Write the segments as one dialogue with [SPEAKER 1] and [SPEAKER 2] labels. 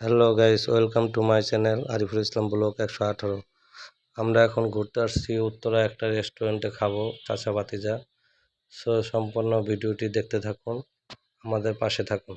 [SPEAKER 1] Hello guys welcome to my channel Ariful Islam block একশো আঠারো। আমরা এখন ঘুরতে আসছি উত্তরা একটা রেস্টুরেন্টে খাব চাচা বাতিজা সো সম্পূর্ণ ভিডিওটি দেখতে থাকুন, আমাদের পাশে থাকুন।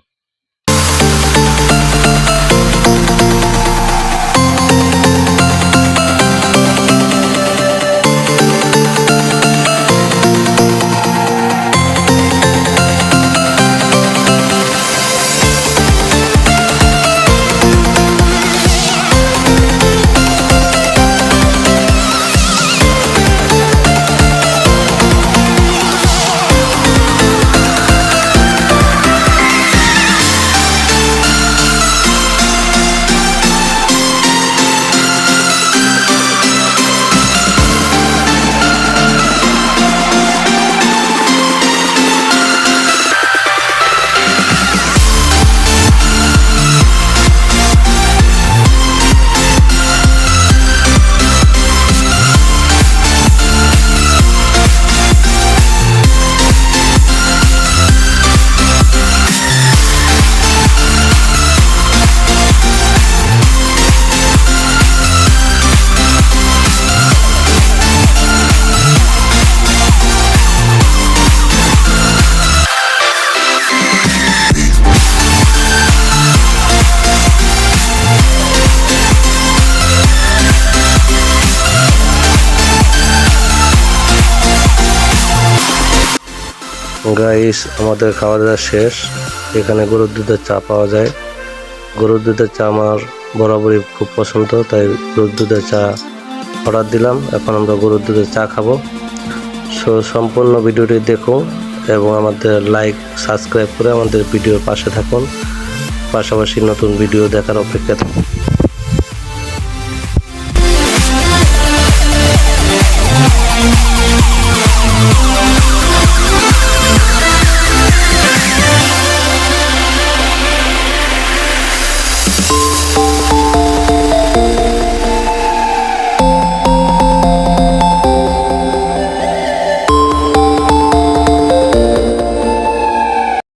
[SPEAKER 1] গাইস, আমাদের খাওয়া দাওয়া শেষ। এখানে গরুর দুধের চা পাওয়া যায়। গরুর দুধের চা আমার বরাবরই খুব পছন্দ, তাই গরুর দুধের চা অর্ডার দিলাম। এখন আমরা গরুর দুধের চা খাব। সো, সম্পূর্ণ ভিডিওটি দেখুন এবং আমাদের লাইক, সাবস্ক্রাইব করে আমাদের ভিডিওর পাশে থাকুন। পাশাপাশি নতুন ভিডিও দেখার অপেক্ষা থাকুন।